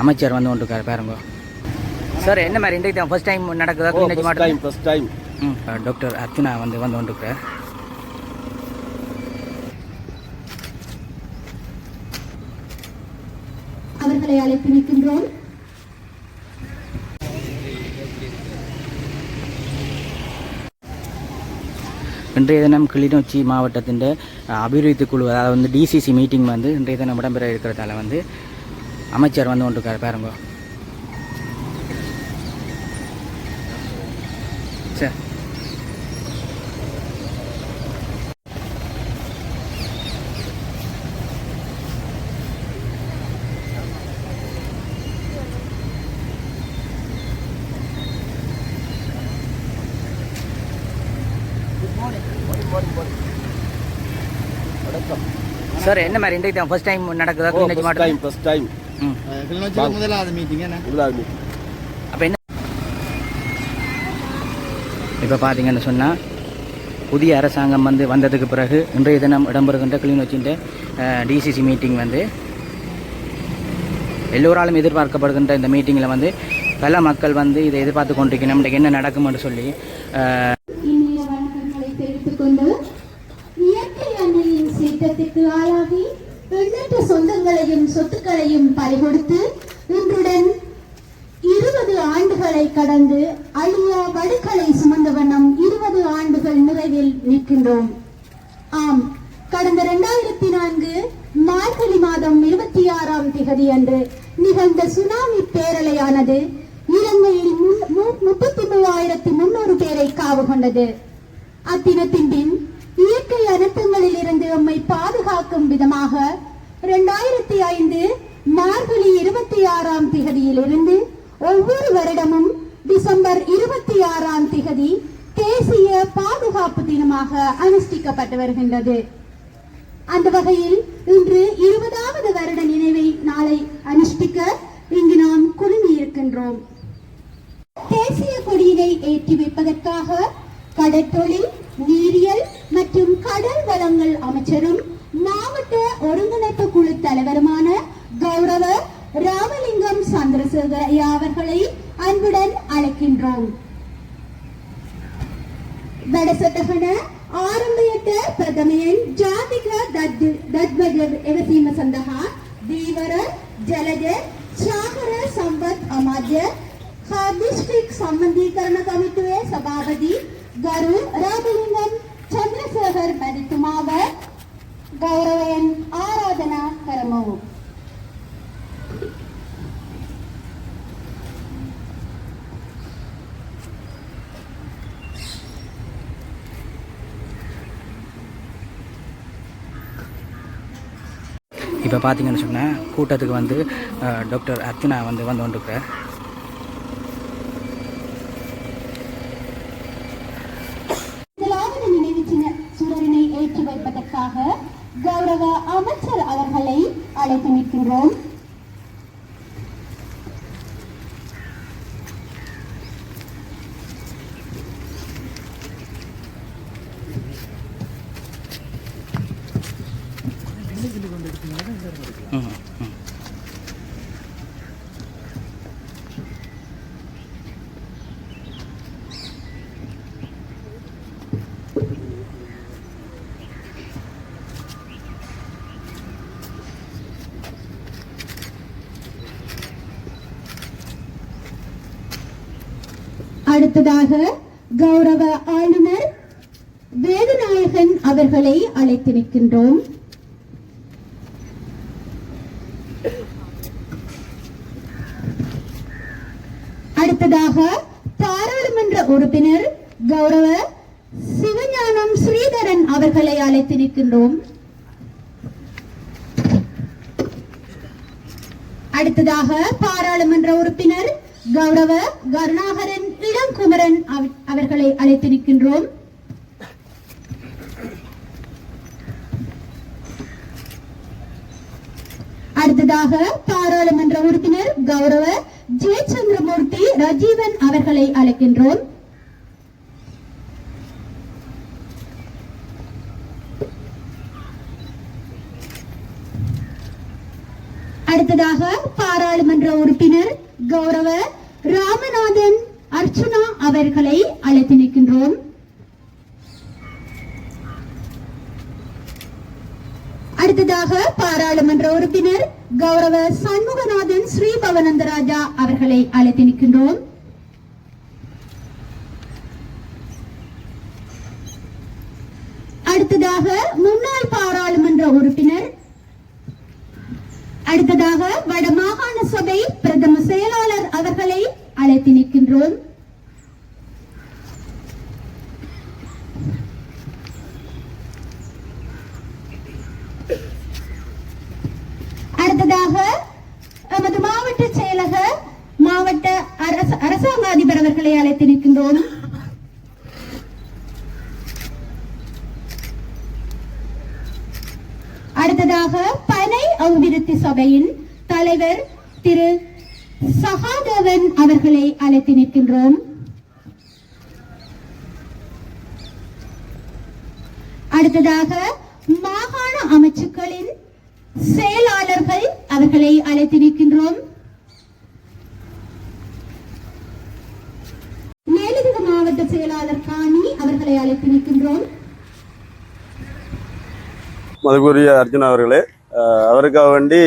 அமைச்சர் வந்து கொண்டிருக்காரு பாருங்க. சார் என்ன மாதிரி இன்றைக்கு தான் ஃபர்ஸ்ட் டைம் நடக்குதா? கிளிநொச்சி மாவட்டம் ஃபர்ஸ்ட் டைம் ம் டாக்டர் அர்ச்சனா வந்து வந்து கொண்டிருக்கிறார். அவர்களை அழைத்து நிற்கின்றோம் இன்றைய தினம் கிளிநொச்சி மாவட்டத்தின் அபிவிருத்தி குழு அதாவது வந்து டிசிசி மீட்டிங் வந்து இன்றைய தினம் இடம்பெற இருக்கிறதால வந்து அமைச்சர் வந்து கொண்டிருக்காரு பாருங்க. சார் சார் என்ன மாதிரி இன்றைக்கு தான் ஃபர்ஸ்ட் டைம் நடக்குதா? ஃபர்ஸ்ட் டைம் ஃபர்ஸ்ட் டைம் கிளிநொச்சியில் முதலாவது மீட்டிங் என்ன முதலாவது அப்போ என்ன இப்போ பார்த்தீங்கன்னு சொன்னால் புதிய அரசாங்கம் வந்து வந்ததுக்கு பிறகு இன்றைய தினம் இடம்பெறுகின்ற கிளிநொச்சின்ற டிசிசி மீட்டிங் வந்து எல்லோராலும் எதிர்பார்க்கப்படுகின்ற இந்த மீட்டிங்கில் வந்து பல மக்கள் வந்து இதை எதிர்பார்த்து கொண்டிருக்கணும். நம்மளுக்கு என்ன நடக்கும் என்று சொல்லி வணக்கங்களை தெரிவித்துக் கொண்டு இயற்கை அன்னையின் சீற்றத்திற்கு ஆளாகி சொந்தங்களையும் சொத்துக்களையும் பறிகொடுத்து இன்றுடன் இருபது ஆண்டுகளை கடந்து அழியா வடுக்களை சுமந்த வண்ணம் இருபது ஆண்டுகள் நிறைவில் நிற்கின்றோம். ஆம் கடந்த இரண்டாயிரத்தி நான்கு மார்கழி மாதம் இருபத்தி ஆறாம் திகதி அன்று நிகழ்ந்த சுனாமி பேரலையானது இலங்கையில் முப்பத்தி மூவாயிரத்தி முன்னூறு பேரை காவு கொண்டது. அத்தினத்தின் பின் இயற்கை அனர்த்தங்களில் இருந்து நம்மை பாதுகாக்கும் விதமாக இரண்டாயிரத்தி ஐந்து மார்கழி இருபத்தி ஆறாம் திகதியிலிருந்து ஒவ்வொரு வருடமும் டிசம்பர் இருபத்தி ஆறாம் திகதி தேசிய பாதுகாப்பு தினமாக அனுஷ்டிக்கப்பட்டு வருகின்றது. அந்த வகையில் இன்று இருபதாவது வருட நினைவை நாளை அனுஷ்டிக்க இங்கு நாம் குழுமி இருக்கின்றோம் தேசிய கொடியினை ஏற்றி வைப்பதற்காக கடற்தொழில் நீரியல் மற்றும் கடல் வளங்கள் அமைச்சரும் ஒருங்கிணைப்பு குழு தலைவருமான கௌரவ ராமலிங்கம் சந்திரசேகர் ஐயா அவர்களை அன்புடன் அழைக்கின்றோம் වැඩසටහන ආරම්භයට ප්‍රථමයෙන් ජාතික දත්වජ එවසීම සඳහා දීවර ජලජ ශාකර සම්පත් අමාත්‍ය හා දිස්ත්‍රික් සම්බන්ධීකරණ කමිටුවේ සභාපති ගරු රාමලිංගම් චන්ද්‍රසේකර මැතිතුමාව గౌరవయన్ ఆరాధన కరము இப்போ பார்த்தீங்கன்னு சொன்னால் கூட்டத்துக்கு வந்து டாக்டர் அர்ச்சனா வந்து வந்து கொண்டிருக்கிறார். அழைத்து நிற்கின்றோம் ம் ம் அடுத்ததாக கௌரவ ஆளுநர் வேதநாயகன் அவர்களை அழைத்து அடுத்ததாக பாராளுமன்ற உறுப்பினர் கௌரவ சிவஞானம் ஸ்ரீதரன் அவர்களை அழைத்து அடுத்ததாக பாராளுமன்ற உறுப்பினர் கௌரவ கருணாகரன் குமரன் அவர்களை அழைத்து நிற்கின்றோம். அடுத்ததாக பாராளுமன்ற உறுப்பினர் கௌரவ ஜெயச்சந்திரமூர்த்தி ரஜீவன் அவர்களை அழைக்கின்றோம். அடுத்ததாக பாராளுமன்ற உறுப்பினர் கௌரவ ராமநாதன் அர்ச்சனா அவர்களை அழைத்து நிற்கின்றோம். அடுத்ததாக பாராளுமன்ற உறுப்பினர் கௌரவ சண்முகநாதன் ஸ்ரீபவனந்தராஜா அவர்களை அழைத்து நிற்கின்றோம். அடுத்ததாக முன்னாள் பாராளுமன்ற உறுப்பினர் அடுத்ததாக வடமாகாண சபை பிரதம செயலாளர் அவர்களை அழைத்து நிற்கின்றோம் அடுத்ததாக எமது மாவட்ட செயலக மாவட்ட அரச அரசாங்க அதிபர் அவர்களை அழைத்து நிற்கின்றோம் அடுத்ததாக பனை அபிவிருத்தி சபையின் தலைவர் திரு சகாதேவன் அவர்களை அழைத்து நிற்கின்றோம். அடுத்ததாக மாகாண அமைச்சுக்களின் செயலாளர்கள் அவர்களை அழைத்து நிற்கின்றோம். மேலதிக மாவட்ட செயலாளர் காணி அவர்களை அழைத்து நிற்கின்றோம். மதுக்குரிய அர்ஜுன் அவர்களே அவருக்காக வேண்டி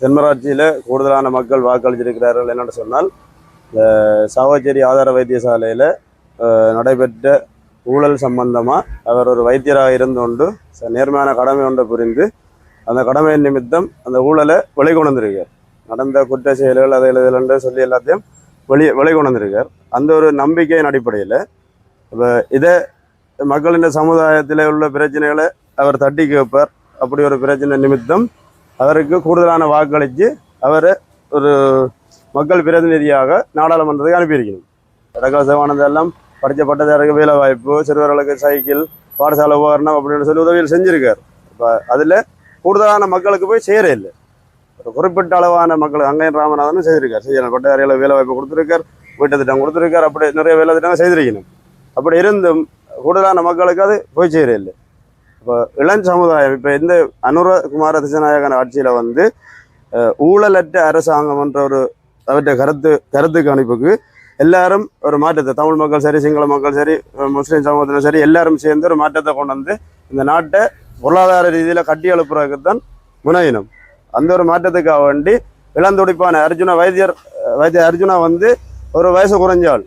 தென்மராட்சியில் கூடுதலான மக்கள் வாக்களிச்சிருக்கிறார்கள் என்னென்னு சொன்னால் இந்த சாவச்சேரி ஆதார வைத்தியசாலையில் நடைபெற்ற ஊழல் சம்பந்தமாக அவர் ஒரு வைத்தியராக இருந்து கொண்டு ச- நேர்மையான கடமை ஒன்றை புரிந்து அந்த கடமையின் நிமித்தம் அந்த ஊழலை வெளி நடந்த குற்ற செயல்கள் அதில் இதில் சொல்லி எல்லாத்தையும் வெளியே வெளி கொண்டு அந்த ஒரு நம்பிக்கையின் அடிப்படையில் இப்போ இதை மக்களின் சமுதாயத்தில் உள்ள பிரச்சனைகளை அவர் தட்டி கேட்பார். அப்படி ஒரு பிரச்சனை நிமித்தம் அவருக்கு கூடுதலான வாக்களித்து அவரை ஒரு மக்கள் பிரதிநிதியாக நாடாளுமன்றத்துக்கு அனுப்பியிருக்கணும் இடக்கா சிவானந்தம் எல்லாம் படித்த பட்டதாருக்கு வேலை வாய்ப்பு சிறுவர்களுக்கு சைக்கிள் பாடசாலை உபகரணம் அப்படின்னு சொல்லி உதவிகள் செஞ்சுருக்கார். இப்போ அதில் கூடுதலான மக்களுக்கு போய் சேர இல்லை. ஒரு குறிப்பிட்ட அளவான மக்கள் அங்கையன் ராமநாதனும் செய்திருக்கார். செய்யணும் பட்டதாரிகளை வேலை வாய்ப்பு கொடுத்துருக்கார் வீட்டு திட்டம் கொடுத்துருக்கார் அப்படி நிறைய வேலை திட்டங்கள் செய்திருக்கணும் அப்படி இருந்தும் கூடுதலான மக்களுக்கு அது போய் சேர இல்லை. இப்போ இளம் சமுதாயம் இப்போ இந்த அனுர குமார திசநாயகன் ஆட்சியில் வந்து ஊழலற்ற அரசாங்கம் என்ற ஒரு அவற்றை கருத்து கருத்து கணிப்புக்கு எல்லாரும் ஒரு மாற்றத்தை தமிழ் மக்கள் சரி சிங்கள மக்கள் சரி முஸ்லீம் சமூகத்தினர் சரி எல்லாரும் சேர்ந்து ஒரு மாற்றத்தை கொண்டு வந்து இந்த நாட்டை பொருளாதார ரீதியில் கட்டி எழுப்புறதுக்கு தான் முனையினம் அந்த ஒரு மாற்றத்துக்காக வேண்டி இளந்துடிப்பான அர்ஜுனா வைத்தியர் வைத்திய அர்ஜுனா வந்து ஒரு வயசு குறைஞ்சாள்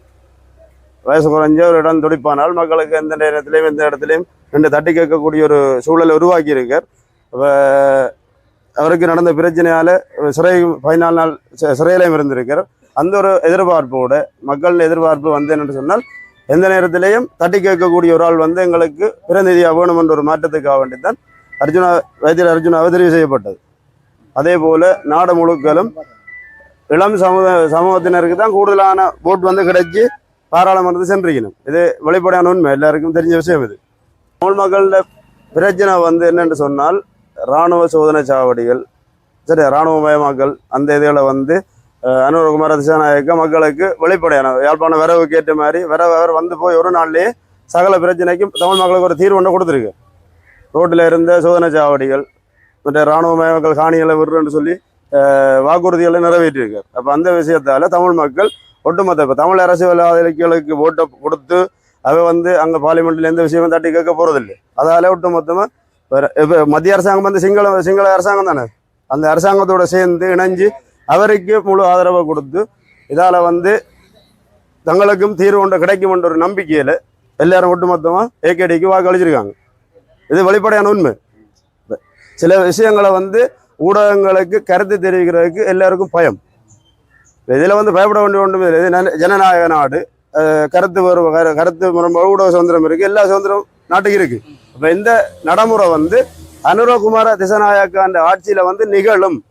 வயசு குறைஞ்ச ஒரு இடம் துடிப்பானால் மக்களுக்கு எந்த நேரத்திலையும் எந்த இடத்துலையும் ரெண்டு தட்டி கேட்கக்கூடிய ஒரு சூழலை உருவாக்கி இருக்கார் அவருக்கு நடந்த பிரச்சனையால் சிறை பதினாலு நாள் சிறையிலையும் இருந்திருக்கார். அந்த ஒரு எதிர்பார்ப்போட மக்கள் எதிர்பார்ப்பு வந்து என்று சொன்னால் எந்த நேரத்திலையும் தட்டி கேட்கக்கூடிய ஒரு ஆள் வந்து எங்களுக்கு பிரதிநிதியாக வேணும் என்ற ஒரு மாற்றத்துக்காக வேண்டித்தான் அர்ஜுனா வைத்தியர் அர்ஜுனாவை தெரிவு செய்யப்பட்டது. அதே போல் நாடு முழுக்களும் இளம் சமூக சமூகத்தினருக்கு தான் கூடுதலான போட் வந்து கிடைச்சி பாராளுமன்றத்தை சென்றிருக்கணும். இது வெளிப்படையான உண்மை எல்லாருக்கும் தெரிஞ்ச விஷயம் இது. தமிழ் மக்களில் பிரச்சனை வந்து என்னென்று சொன்னால் இராணுவ சோதனை சாவடிகள் சரி இராணுவமயமாக்கல் அந்த இதில் வந்து அனுரகுமார திசாநாயக்க மக்களுக்கு வெளிப்படையான யாழ்ப்பாண வரவுக்கு ஏற்ற மாதிரி வரவு அவர் வந்து போய் ஒரு நாள்லேயே சகல பிரச்சனைக்கும் தமிழ் மக்களுக்கு ஒரு தீர்வு ஒன்று கொடுத்துருக்கு. ரோட்டில் இருந்த சோதனை சாவடிகள் மற்ற இராணுவமயமாக்கல் காணிகளை விடுறேன்னு சொல்லி வாக்குறுதிகளை நிறைவேற்றியிருக்கார். அப்போ அந்த விஷயத்தால தமிழ் மக்கள் ஒட்டுமொத்த இப்போ தமிழ் அரசியல்வாதிகளுக்கு ஓட்டை கொடுத்து அவை வந்து அங்கே பார்லிமெண்ட்டில் எந்த விஷயமும் தட்டி கேட்க போறதில்லை. அதால ஒட்டுமொத்தமாக இப்போ மத்திய அரசாங்கம் வந்து சிங்கள சிங்கள அரசாங்கம் தானே? அந்த அரசாங்கத்தோட சேர்ந்து இணைஞ்சு அவருக்கு முழு ஆதரவை கொடுத்து இதால் வந்து தங்களுக்கும் தீர்வு ஒன்று கிடைக்கும் என்ற ஒரு நம்பிக்கையில் எல்லாரும் ஒட்டுமொத்தமாக ஏகேடிக்கு வாக்களிச்சிருக்காங்க. இது வெளிப்படையான உண்மை. சில விஷயங்களை வந்து ஊடகங்களுக்கு கருத்து தெரிவிக்கிறதுக்கு எல்லாருக்கும் பயம். இதில் வந்து பயப்பட வேண்டிய ஒன்றும் இல்லை. இது ஜனநாயக நாடு. கருத்து வரும் கரு- கருத்து ஊடக சுதந்திரம் இருக்குது எல்லா சுதந்திரம் நாட்டுக்கு இருக்குது அப்போ இந்த நடைமுறை வந்து அனுரகுமார அந்த ஆட்சியில் வந்து நிகழும்.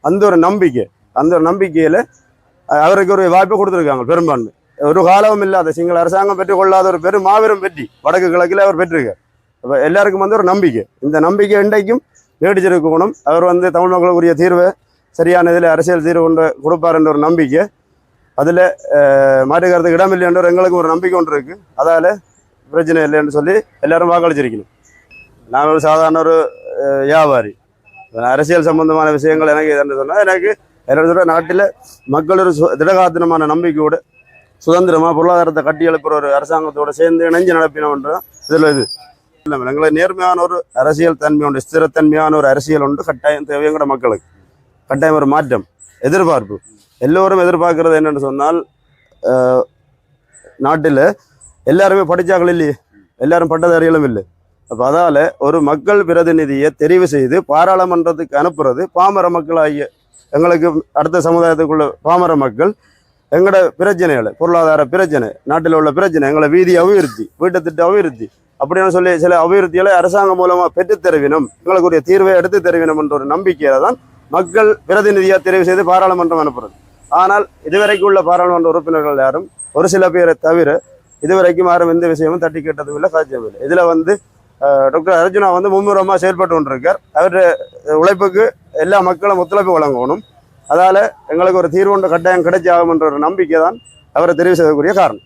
அந்த ஒரு நம்பிக்கை. அந்த ஒரு நம்பிக்கையில் அவருக்கு ஒரு வாய்ப்பு கொடுத்துருக்காங்க பெரும்பான்மை. ஒரு காலமும் இல்லாத சிங்கள அரசாங்கம் பெற்றுக்கொள்ளாத ஒரு பெரும் மாபெரும் வெற்றி. வடக்கு கிழக்கில் அவர் பெற்றிருக்கார். அப்போ எல்லாருக்கும் வந்து ஒரு நம்பிக்கை. இந்த நம்பிக்கை இன்றைக்கும் நீடிச்சிருக்கணும். அவர் வந்து தமிழ் மக்களுக்குரிய தீர்வை சரியான இதில் அரசியல் தீர்வு கொண்டு கொடுப்பாருன்ற ஒரு நம்பிக்கை. அதில் மாற்றுக்கிறதுக்கு இடமில்லை இல்லைன்ற எங்களுக்கு ஒரு நம்பிக்கை ஒன்று இருக்குது அதால் பிரச்சனை இல்லைன்னு சொல்லி எல்லோரும் வாக்களிச்சிருக்கணும். நான் ஒரு சாதாரண ஒரு வியாபாரி. அரசியல் சம்பந்தமான விஷயங்கள் எனக்கு எதுன்னு சொன்னால் எனக்கு என்னோட நாட்டில் மக்கள் ஒரு சு- திடகாத்திரமான நம்பிக்கையோடு சுதந்திரமாக பொருளாதாரத்தை கட்டி எழுப்புற ஒரு அரசாங்கத்தோடு சேர்ந்து இணைஞ்சு நடப்பினோன்றதான் இதில் இது. இல்லை எங்களை நேர்மையான ஒரு அரசியல் தன்மை உண்டு ஸ்திரத்தன்மையான ஒரு அரசியல் உண்டு கட்டாயம் தேவைங்கிற மக்களுக்கு. கட்டாயம் ஒரு மாற்றம். எதிர்பார்ப்பு. எல்லோரும் எதிர்பார்க்கறது என்னென்னு சொன்னால் நாட்டில் எல்லாருமே படித்தாக்கள் இல்லையே. எல்லாரும் பட்டதாரிகளும் இல்லை. அப்போ அதால் ஒரு மக்கள் பிரதிநிதியை தெரிவு செய்து பாராளுமன்றத்துக்கு அனுப்புறது பாமர மக்களாகிய எங்களுக்கு அடுத்த சமுதாயத்துக்குள்ள பாமர மக்கள் எங்களோட பிரச்சனைகளை பொருளாதார பிரச்சனை நாட்டில் உள்ள பிரச்சனை எங்களை வீதி அபிவிருத்தி வீட்டு திட்ட அபிவிருத்தி அப்படின்னு சொல்லி சில அபிவிருத்திகளை அரசாங்கம் மூலமாக பெற்றுத் தெரிவினம் எங்களுக்குரிய தீர்வை எடுத்து தெரிவினம் என்ற ஒரு நம்பிக்கையில தான் மக்கள் பிரதிநிதியாக தெரிவு செய்து பாராளுமன்றம் அனுப்புறது. ஆனால் இதுவரைக்கும் உள்ள பாராளுமன்ற உறுப்பினர்கள் யாரும் ஒரு சில பேரை தவிர இதுவரைக்கும் யாரும் எந்த விஷயமும் தட்டி கேட்டதும் இல்லை சாத்தியம் இல்லை. இதில் வந்து டாக்டர் அர்ஜுனா வந்து மும்முரமாக செயல்பட்டு கொண்டிருக்கார். அவர் உழைப்புக்கு எல்லா மக்களும் ஒத்துழைப்பு வழங்கணும். அதால் எங்களுக்கு ஒரு தீர்வு கட்டாயம் கட்டாயம் கிடைச்சாகும்ன்ற ஒரு நம்பிக்கை தான் அவரை தெரிவு செய்யக்கூடிய காரணம்.